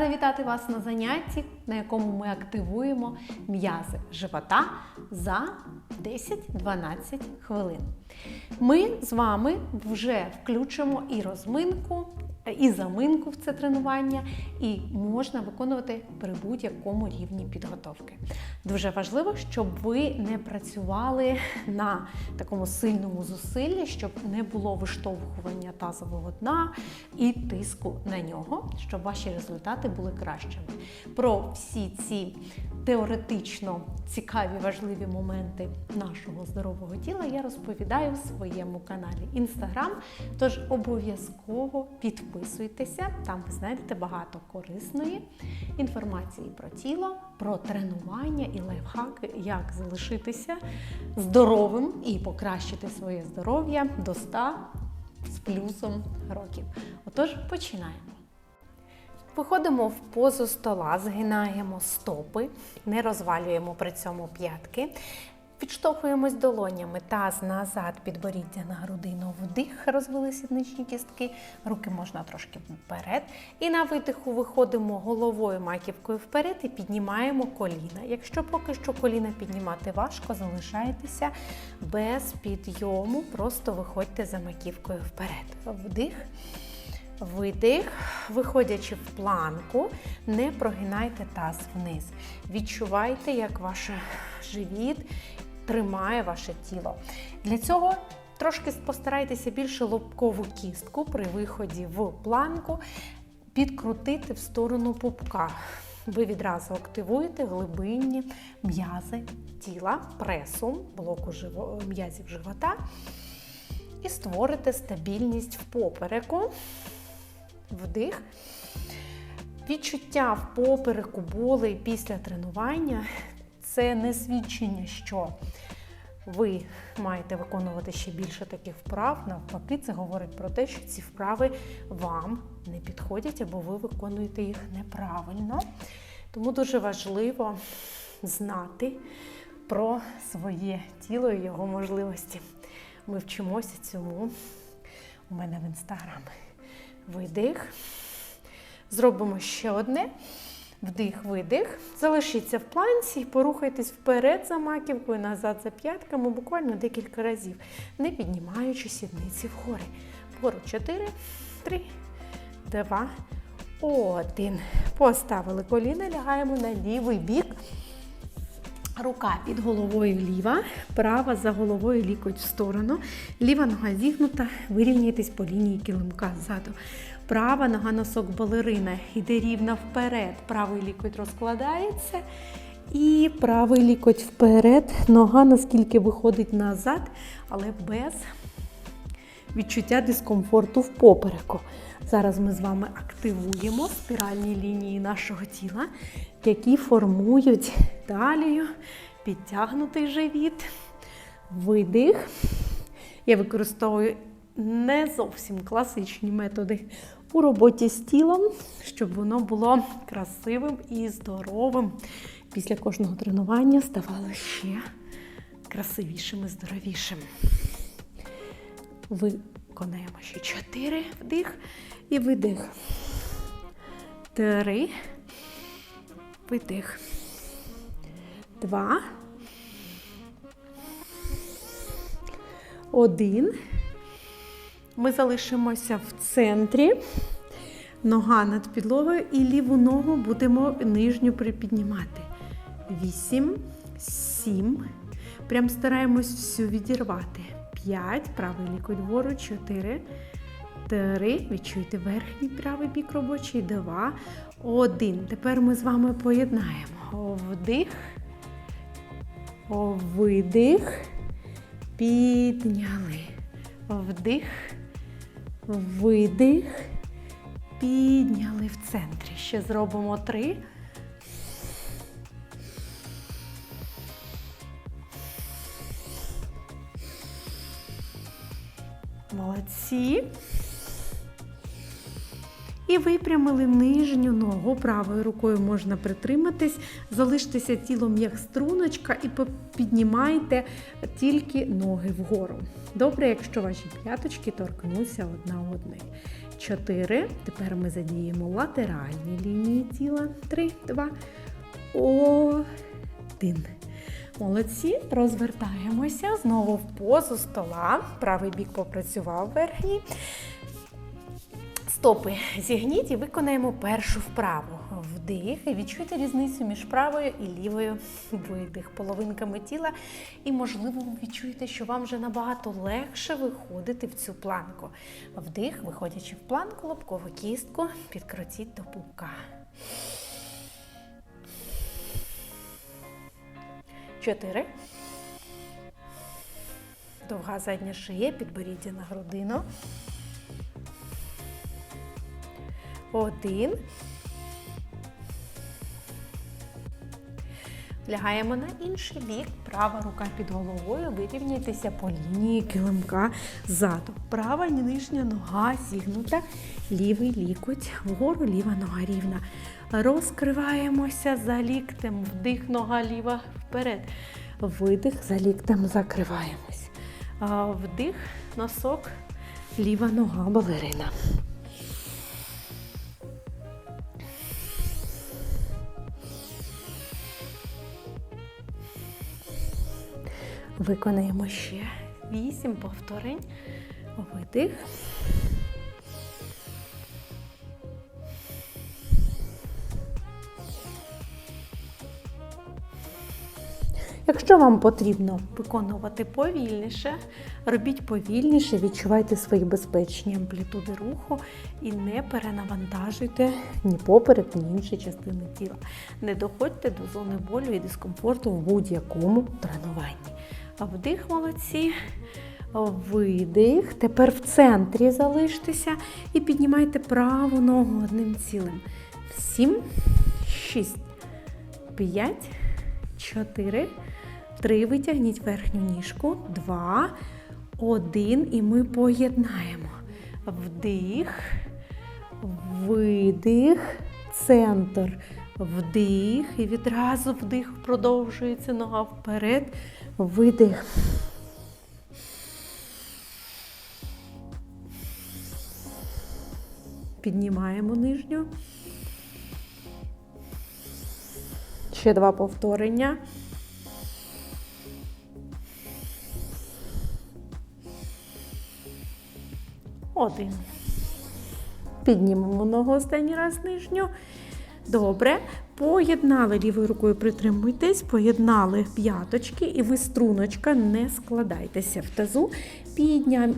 Рада вітати вас на занятті, на якому ми активуємо м'язи живота за 10-12 хвилин. Ми з вами вже включимо і розминку, і заминку в це тренування, і можна виконувати при будь-якому рівні підготовки. Дуже важливо, щоб ви не працювали на такому сильному зусиллі, щоб не було виштовхування тазового дна і тиску на нього, щоб ваші результати були кращими. Про всі ці теоретично цікаві важливі моменти нашого здорового тіла я розповідаю в своєму каналі Instagram. Тож обов'язково підписуйтеся, там ви знайдете багато корисної інформації про тіло, про тренування і лайфхаки, як залишитися здоровим і покращити своє здоров'я до 100 з плюсом років. Отож, починаємо. Виходимо в позу стола, згинаємо стопи, не розвалюємо при цьому п'ятки. Відштовхуємось долонями, таз назад, підборіддя на грудину, вдих, розвели сідничні кістки, руки можна трошки вперед. І на видиху виходимо головою маківкою вперед і піднімаємо коліна. Якщо поки що коліна піднімати важко, залишайтеся без підйому, просто виходьте за маківкою вперед. Вдих. Видих, виходячи в планку, не прогинайте таз вниз. Відчувайте, як ваш живіт тримає ваше тіло. Для цього трошки постарайтеся більше лобкову кістку при виході в планку підкрутити в сторону пупка. Ви відразу активуєте глибинні м'язи тіла, пресу, блоку м'язів живота і створите стабільність в попереку вдих. Відчуття в попереку болей після тренування це не свідчення, що ви маєте виконувати ще більше таких вправ. Навпаки, це говорить про те, що ці вправи вам не підходять або ви виконуєте їх неправильно. Тому дуже важливо знати про своє тіло і його можливості. Ми вчимося цьому у мене в інстаграмі. Видих. Зробимо ще одне. Вдих, видих. Залишіться в планці порухайтесь вперед за маківкою, назад за п'ятками, буквально декілька разів, не піднімаючи сідниці вгори. Вгору 4, 3, 2, 1. Поставили коліна, лягаємо на лівий бік. Рука під головою ліва, права за головою лікоть в сторону. Ліва нога зігнута, вирівняйтесь по лінії килимка ззаду. Права нога носок балерина йде рівно вперед. Правий лікоть розкладається. І правий лікоть вперед. Нога наскільки виходить назад, але без відчуття дискомфорту в попереку. Зараз ми з вами активуємо спіральні лінії нашого тіла, які формують талію, підтягнутий живіт, видих. Я використовую не зовсім класичні методи у роботі з тілом, щоб воно було красивим і здоровим. Після кожного тренування ставало ще красивішим і здоровішим. Виконаємо ще чотири вдих і видих. Три. Видих. Два. Один. Ми залишимося в центрі. Нога над підлогою і ліву ногу будемо нижню припіднімати. Вісім, сім. Прям стараємось всю відірвати. П'ять. Правий лікоть вгору. Чотири. Три. Відчуйте верхній правий бік робочий. Два. Один. Тепер ми з вами поєднаємо. Вдих. Видих. Підняли. Вдих. Видих. Підняли в центрі. Ще зробимо три. Молодці. І випрямили нижню ногу. Правою рукою можна притриматись, залиштеся тілом як струночка і піднімайте тільки ноги вгору. Добре, якщо ваші п'яточки торкнуться одна одної. чотири. Тепер ми задіємо латеральні лінії тіла. Три, два, один. Молодці, розвертаємося знову в позу стола. Правий бік попрацював верхній. Стопи зігніть і виконаємо першу вправу. Вдих. І відчуйте різницю між правою і лівою видих половинками тіла. І, можливо, ви відчуєте, що вам вже набагато легше виходити в цю планку. Вдих, виходячи в планку, лобкову кістку, підкрутіть до пупка. Чотири. Довга задня шия, підборіддя на грудину. Один. Лягаємо на інший бік. Права рука під головою. Вирівняйтеся по лінії килимка ззаду. Права нижня нога зігнута, лівий лікоть, вгору ліва нога рівна. Розкриваємося за ліктем. Вдих, нога ліва вперед. Видих за ліктем закриваємось. Вдих, носок, ліва нога балерина. Виконаємо ще вісім повторень. Видих. Якщо вам потрібно виконувати повільніше, робіть повільніше, відчувайте свої безпечні амплітуди руху і не перенавантажуйте ні поперек, ні інші частини тіла. Не доходьте до зони болю і дискомфорту в будь-якому тренуванні. Вдих молодці. Видих. Тепер в центрі залиштеся і піднімайте праву ногу одним цілим. Сім, шість, п'ять, чотири. Три. Витягніть верхню ніжку. Два, один. І ми поєднаємо. Вдих, видих, центр. Вдих. І відразу вдих продовжується нога вперед. Видих. Піднімаємо нижню. Ще два повторення. Один. Піднімемо ногу останній раз нижню. Добре. Поєднали лівою рукою, притримуйтесь, поєднали п'яточки, і ви струночка, не складайтеся в тазу.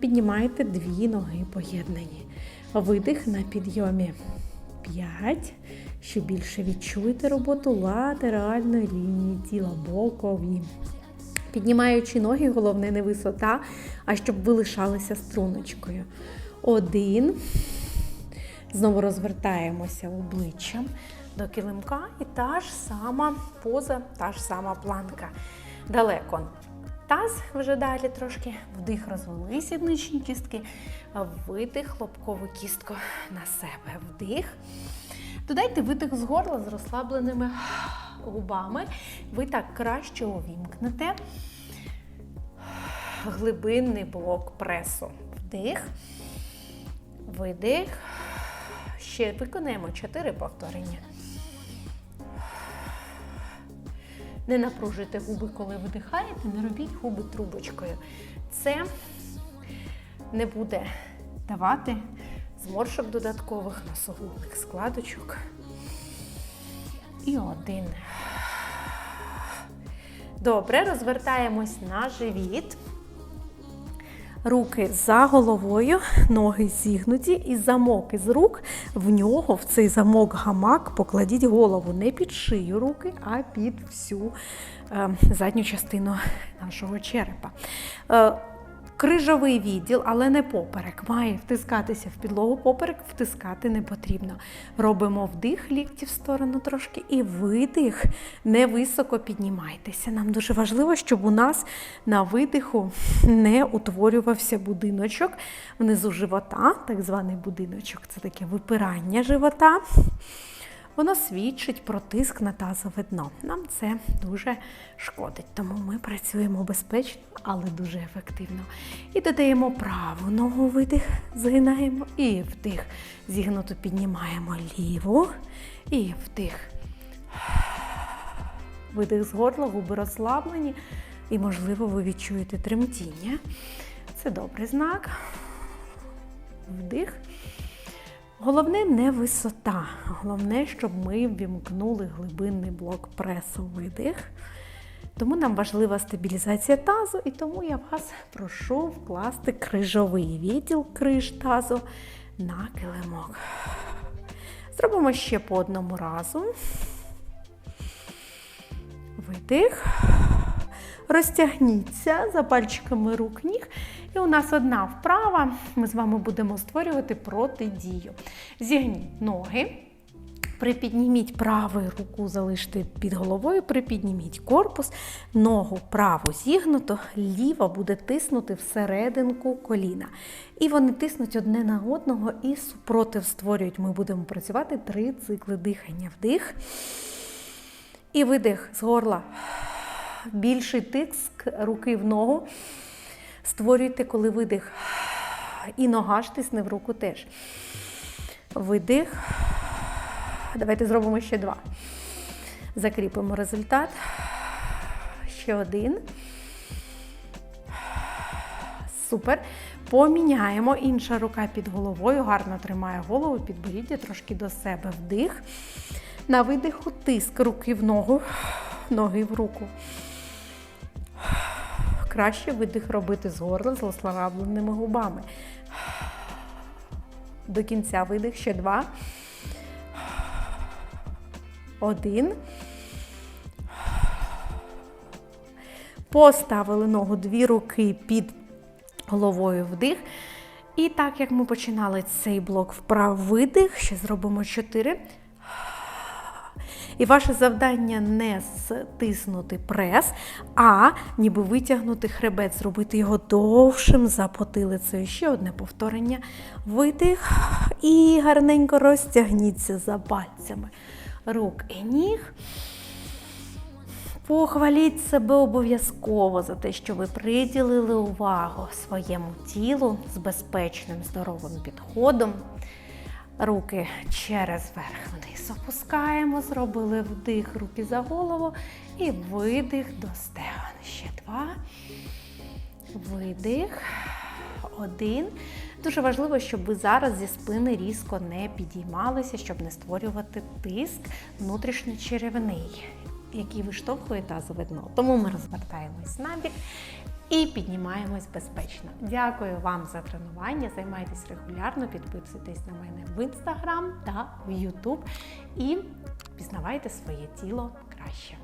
Піднімайте дві ноги поєднані. Видих на підйомі. П'ять. Ще більше відчуйте роботу латеральної лінії тіла, бокові. Піднімаючи ноги, головне не висота, а щоб ви лишалися струночкою. Один. Знову розвертаємося обличчям до килимка і та ж сама поза, та ж сама планка. Далеко. Таз вже далі трошки. Вдих розвели сідничні кістки, видих лобкову кістку на себе. Вдих. Додайте видих з горла з розслабленими губами. Ви так краще увімкнете глибинний блок пресу. Вдих, видих. Ще виконаємо 4 повторення. Не напружуйте губи, коли видихаєте, не робіть губи трубочкою. Це не буде давати зморшок додаткових носогубних складочок. І один. Добре, розвертаємось на живіт. Руки за головою, ноги зігнуті, і замок із рук в нього, в цей замок гамак, покладіть голову не під шию руки, а під всю е, задню частину нашого черепа. Е, Крижовий відділ, але не поперек, має втискатися в підлогу, поперек втискати не потрібно. Робимо вдих, лікті в сторону трошки, і видих, невисоко піднімайтеся. Нам дуже важливо, щоб у нас на видиху не утворювався будиночок внизу живота, так званий будиночок це таке випирання живота. Воно свідчить про тиск на тазове дно. Нам це дуже шкодить, тому ми працюємо безпечно, але дуже ефективно. І додаємо праву ногу видих, згинаємо і вдих. Зігнуто піднімаємо ліву і вдих. Видих з горла, губи розслаблені, і, можливо, ви відчуєте тремтіння. Це добрий знак. Вдих. Головне не висота. Головне, щоб ми вімкнули глибинний блок пресу видих. Тому нам важлива стабілізація тазу, і тому я вас прошу вкласти крижовий відділ криж тазу на килимок. Зробимо ще по одному разу. Видих. Розтягніться за пальчиками рук ніг. І у нас одна вправа. Ми з вами будемо створювати протидію. Зігніть ноги. Припідніміть праву руку, залиште під головою, припідніміть корпус, ногу праву зігнуто, ліва буде тиснути всерединку коліна. І вони тиснуть одне на одного і супротив створюють. Ми будемо працювати три цикли дихання. Вдих. І видих з горла. Більший тиск руки в ногу. Створюйте, коли видих. І нога ж тисне в руку теж. Видих. Давайте зробимо ще два. Закріпимо результат. Ще один. Супер. Поміняємо. Інша рука під головою. Гарно тримає голову, підборіддя трошки до себе. Вдих. На видиху тиск руки в ногу, ноги в руку. Краще видих робити з горла з розслабленими губами. До кінця видих ще два. Один. Поставили ногу дві руки під головою вдих. І так як ми починали цей блок вправ видих, ще зробимо чотири. І ваше завдання не стиснути прес, а ніби витягнути хребет, зробити його довшим за потилицею. Ще одне повторення. Видих. І гарненько розтягніться за пальцями рук і ніг. Похваліть себе обов'язково за те, що ви приділили увагу своєму тілу з безпечним здоровим підходом. Руки через верх вниз опускаємо, зробили вдих, руки за голову і видих до стегон. Ще два. Видих. Один. Дуже важливо, щоб ви зараз зі спини різко не підіймалися, щоб не створювати тиск внутрішньочеревний, який виштовхує тазове дно. Тому ми розвертаємось набік і піднімаємось безпечно. Дякую вам за тренування. Займайтесь регулярно, підписуйтесь на мене в інстаграм та в Ютуб і пізнавайте своє тіло краще.